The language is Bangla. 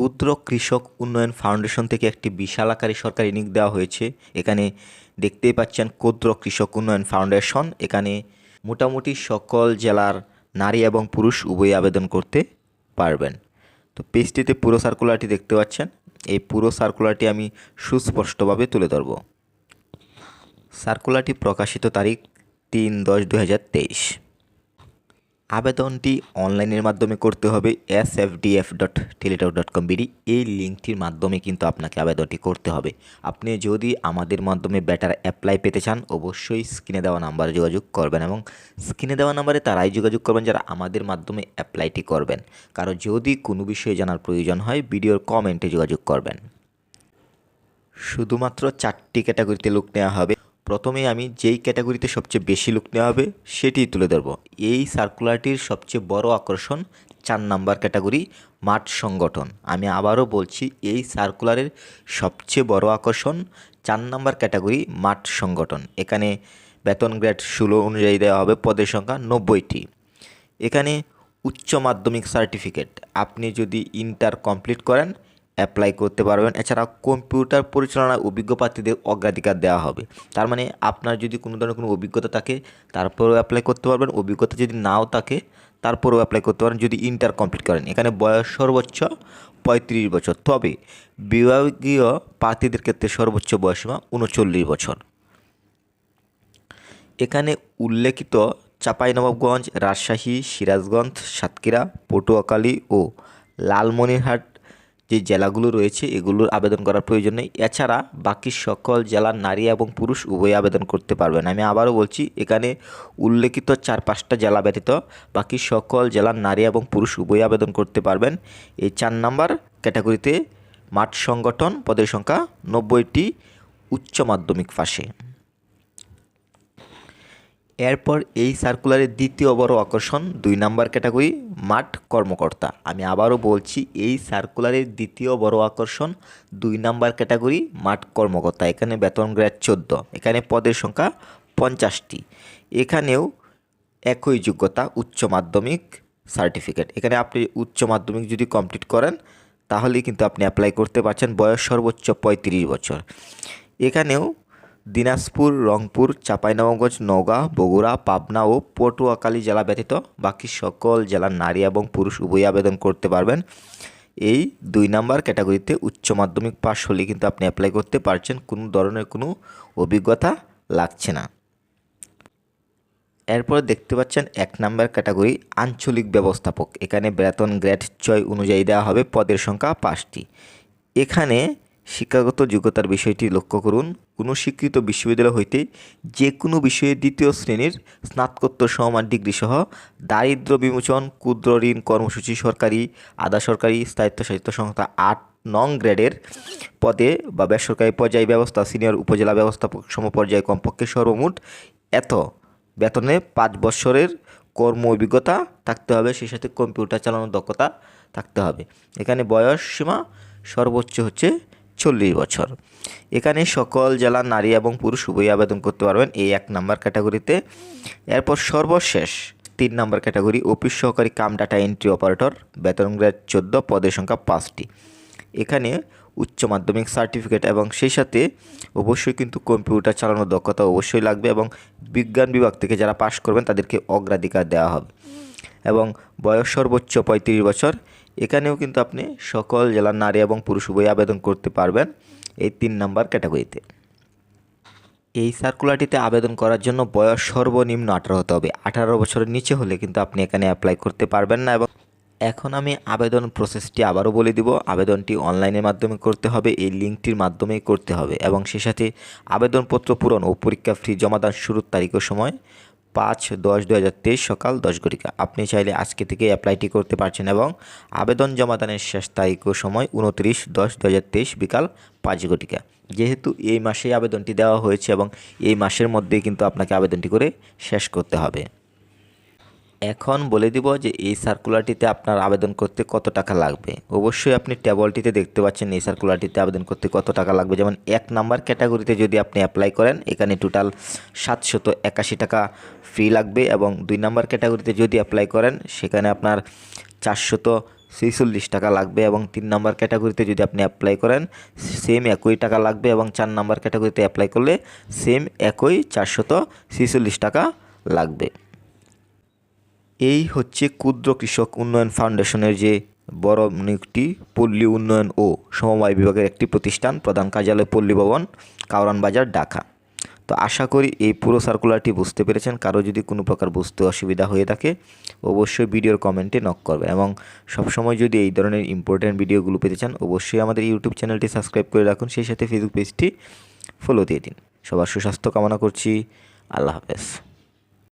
ক্ষুদ্র কৃষক উন্নয়ন ফাউন্ডেশন থেকে একটি বিশাল আকারে সরকারি নিয়োগ দেওয়া হয়েছে। এখানে দেখতেই পাচ্ছেন ক্ষুদ্র কৃষক উন্নয়ন ফাউন্ডেশন। এখানে মোটামুটি সকল জেলার নারী এবং পুরুষ উভয়ই আবেদন করতে পারবেন। তো পেজটিতে পুরো সার্কুলারটি দেখতে পাচ্ছেন। এই পুরো সার্কুলারটি আমি সুস্পষ্টভাবে তুলে ধরব। সার্কুলারটি প্রকাশিত তারিখ তিন দশ দু আবেদনটি অনলাইনের মাধ্যমে করতে হবে S F DF dot Teletalk dot com BD. এই লিঙ্কটির মাধ্যমে কিন্তু আপনাকে আবেদনটি করতে হবে। আপনি যদি আমাদের মাধ্যমে ব্যাটার অ্যাপ্লাই পেতে চান, অবশ্যই স্ক্রিনে দেওয়া নাম্বারে যোগাযোগ করবেন এবং স্ক্রিনে দেওয়া নাম্বারে তারাই যোগাযোগ করবেন যারা আমাদের মাধ্যমে অ্যাপ্লাইটি করবেন। কারণ যদি কোনো বিষয়ে জানার প্রয়োজন হয়, ভিডিওর কমেন্টে যোগাযোগ করবেন। শুধুমাত্র চারটি ক্যাটাগরিতে লোক নেওয়া হবে। প্রথমে আমি যেই ক্যাটাগরিতে সবচেয়ে বেশি লুক নেওয়া হবে, সেটিই তুলে ধরব। এই সার্কুলারটির সবচেয়ে বড় আকর্ষণ চার নাম্বার ক্যাটাগরি, মাঠ সংগঠন। আমি আবারও বলছি, এই সার্কুলারের সবচেয়ে বড় আকর্ষণ চার নাম্বার ক্যাটাগরি, মাঠ সংগঠন। এখানে বেতন গ্রেড ষোলো অনুযায়ী দেওয়া হবে, পদের সংখ্যা নব্বইটি। এখানে উচ্চ মাধ্যমিক সার্টিফিকেট আপনি যদি ইন্টার কমপ্লিট করেন অ্যাপ্লাই করতে পারবেন। এছাড়া কম্পিউটার পরিচালনার অভিজ্ঞ প্রার্থীদের অগ্রাধিকার দেওয়া হবে। তার মানে আপনার যদি কোনো ধরনের কোনো অভিজ্ঞতা থাকে, তারপরেও অ্যাপ্লাই করতে পারবেন। অভিজ্ঞতা যদি নাও থাকে, তারপরেও অ্যাপ্লাই করতে পারেন যদি ইন্টার কমপ্লিট করেন। এখানে বয়স সর্বোচ্চ পঁয়ত্রিশ বছর। তবে বিভাগীয় প্রার্থীদের ক্ষেত্রে সর্বোচ্চ বয়সীমা উনচল্লিশ বছর। এখানে উল্লেখিত চাঁপাইনবাবগঞ্জ, রাজশাহী, সিরাজগঞ্জ, সাতক্ষীরা, পটুয়াখালী ও লালমনিরহাট যে জেলাগুলো রয়েছে, এগুলোর আবেদন করার প্রয়োজন নেই। এছাড়া বাকি সকল জেলার নারী এবং পুরুষ উভয় আবেদন করতে পারবেন। আমি আবারও বলছি, এখানে উল্লেখিত চার পাঁচটা জেলা ব্যতীত বাকি সকল জেলার নারী এবং পুরুষ উভয় আবেদন করতে পারবেন। এই চার নাম্বার ক্যাটাগরিতে মাঠ সংগঠন পদের সংখ্যা নব্বইটি উচ্চ মাধ্যমিক পাশে এরপর এই সার্কুলারের দ্বিতীয় বড় আকর্ষণ, দুই নাম্বার ক্যাটাগরি মাঠ কর্মকর্তা। আমি আবারও বলছি, এই সার্কুলারের দ্বিতীয় বড় আকর্ষণ, দুই নাম্বার ক্যাটাগরি মাঠ কর্মকর্তা। এখানে বেতন গ্রেড চোদ্দ। এখানে পদের সংখ্যা পঞ্চাশটি। এখানেও একই যোগ্যতা, উচ্চ মাধ্যমিক সার্টিফিকেট এখানে আপনি উচ্চ মাধ্যমিক যদি কমপ্লিট করেন, তাহলেই কিন্তু আপনি অ্যাপ্লাই করতে পারছেন বয়স সর্বোচ্চ পঁয়ত্রিশ বছর। এখানেও দিনাজপুর, রংপুর, চাঁপাইনবাবগঞ্জ, নওগাঁ, বগুড়া, পাবনা ও পটুয়াখালী জেলা ব্যতীত বাকি সকল জেলার নারী এবং পুরুষ উভয়ই আবেদন করতে পারবেন। এই দুই নাম্বার ক্যাটাগরিতে উচ্চ মাধ্যমিক পাশ হলে কিন্তু আপনি অ্যাপ্লাই করতে পারছেন। কোনো ধরনের কোনো অভিজ্ঞতা লাগছে না। এরপর দেখতে পাচ্ছেন এক নাম্বার ক্যাটাগরি আঞ্চলিক ব্যবস্থাপক। এখানে বেতন গ্রেড ছয় অনুযায়ী দেওয়া হবে পদের সংখ্যা পাঁচটি। এখানে শিক্ষাগত যোগ্যতার বিষয়টি লক্ষ্য করুন। কোনো স্বীকৃত বিশ্ববিদ্যালয় হইতে যে কোনো বিষয়ে দ্বিতীয় শ্রেণির স্নাতকোত্তর সমান ডিগ্রি সহ দারিদ্র বিমোচন, ক্ষুদ্র ঋণ কর্মসূচি সরকারি, আধা সরকারি স্থায়িত্বশাসিত সংস্থা আট নং গ্রেডের পদে বা বেসরকারি পর্যায় ব্যবস্থা, সিনিয়র উপজেলা ব্যবস্থাপক সমপর্যায়ে কমপক্ষে সর্বমোট এত। বেতনে পাঁচ বছরের কর্ম অভিজ্ঞতা থাকতে হবে, সেই সাথে কম্পিউটার চালানোর দক্ষতা থাকতে হবে। এখানে বয়স সীমা সর্বোচ্চ হচ্ছে চল্লিশ বছর। এখানে সকল জেলার নারী এবং পুরুষ উভয়ই আবেদন করতে পারবেন এই এক নাম্বার ক্যাটাগরিতে। এরপর সর্বশেষ তিন নাম্বার ক্যাটাগরি অফিস সহকারী কাম ডাটা এন্ট্রি অপারেটর, বেতন গ্রেড চোদ্দ, পদের সংখ্যা পাঁচটি। এখানে উচ্চ মাধ্যমিক সার্টিফিকেট এবং সেই সাথে অবশ্যই কিন্তু কম্পিউটার চালানোর দক্ষতা অবশ্যই লাগবে এবং বিজ্ঞান বিভাগ থেকে যারা পাশ করবেন তাদেরকে অগ্রাধিকার দেওয়া হবে। এবং বয়স সর্বোচ্চ পঁয়ত্রিশ বছর এখানেও কিন্তু আপনি সকল জেলার নারী এবং পুরুষ উভয় আবেদন করতে পারবেন এই তিন নাম্বার ক্যাটাগরিতে। এই সার্কুলারটিতে আবেদন করার জন্য বয়স সর্বনিম্ন আঠারো হতে হবে। আঠারো বছরের নিচে হলে কিন্তু আপনি এখানে অ্যাপ্লাই করতে পারবেন না এবং এখন আমি আবেদন প্রসেসটি আবারও বলে দিব। আবেদনটি অনলাইনের মাধ্যমে করতে হবে, এই লিঙ্কটির মাধ্যমেই করতে হবে এবং সে সাথে আবেদনপত্র পূরণ ও পরীক্ষা ফি জমাদান শুরুর তারিখ সময় পাঁচ দশ দু হাজার তেইশ সকাল দশ ঘটিকা। আপনি চাইলে আজকে থেকে অ্যাপ্লাইটি করতে পারছেন এবং আবেদন জমাদানের শেষ তারিখ ও সময় উনত্রিশ দশ দু হাজার তেইশ বিকাল পাঁচ ঘটিকা। যেহেতু এই মাসেই আবেদনটি দেওয়া হয়েছে এবং এই মাসের মধ্যেই কিন্তু আপনাকে আবেদনটি করে শেষ করতে হবে। এখন বলে দিব যে এই সার্কুলারটিতে আপনার আবেদন করতে কত টাকা লাগবে। অবশ্যই আপনি টেবলটিতে দেখতে পাচ্ছেন এই সার্কুলারটিতে আবেদন করতে কত টাকা লাগবে। যেমন এক নাম্বার ক্যাটাগরিতে যদি আপনি অ্যাপ্লাই করেন, এখানে টোটাল সাতশত একাশি টাকা ফি লাগবে এবং দুই নাম্বার ক্যাটাগরিতে যদি অ্যাপ্লাই করেন, সেখানে আপনার চারশত ছেচল্লিশ টাকা লাগবে এবং তিন নাম্বার ক্যাটাগরিতে যদি আপনি অ্যাপ্লাই করেন সেম একই টাকা লাগবে এবং চার নাম্বার ক্যাটাগরিতে অ্যাপ্লাই করলে সেম একই চারশত ছেচল্লিশ টাকা লাগবে। এই হচ্ছে ক্ষুদ্র কৃষক উন্নয়ন ফাউন্ডেশনের যে বড় নিয়োগটি পল্লী উন্নয়ন ও সমবায় বিভাগের একটি প্রতিষ্ঠান প্রধান কার্যালয় পল্লী ভবন কাউরান বাজার, ঢাকা। তো আশা করি এই পুরো সার্কুলারটি বুঝতে পেরেছেন। কারও যদি কোনো প্রকার বুঝতে অসুবিধা হয়ে থাকে, অবশ্যই ভিডিওর কমেন্টে নক করবে এবং সবসময় যদি এই ধরনের ইম্পর্ট্যান্ট ভিডিওগুলো পেতে চান, অবশ্যই আমাদের ইউটিউব চ্যানেলটি সাবস্ক্রাইব করে রাখুন। সেই সাথে ফেসবুক পেজটি ফলো দিয়ে দিন। সবার সুস্বাস্থ্য কামনা করছি। আল্লাহ হাফেজ।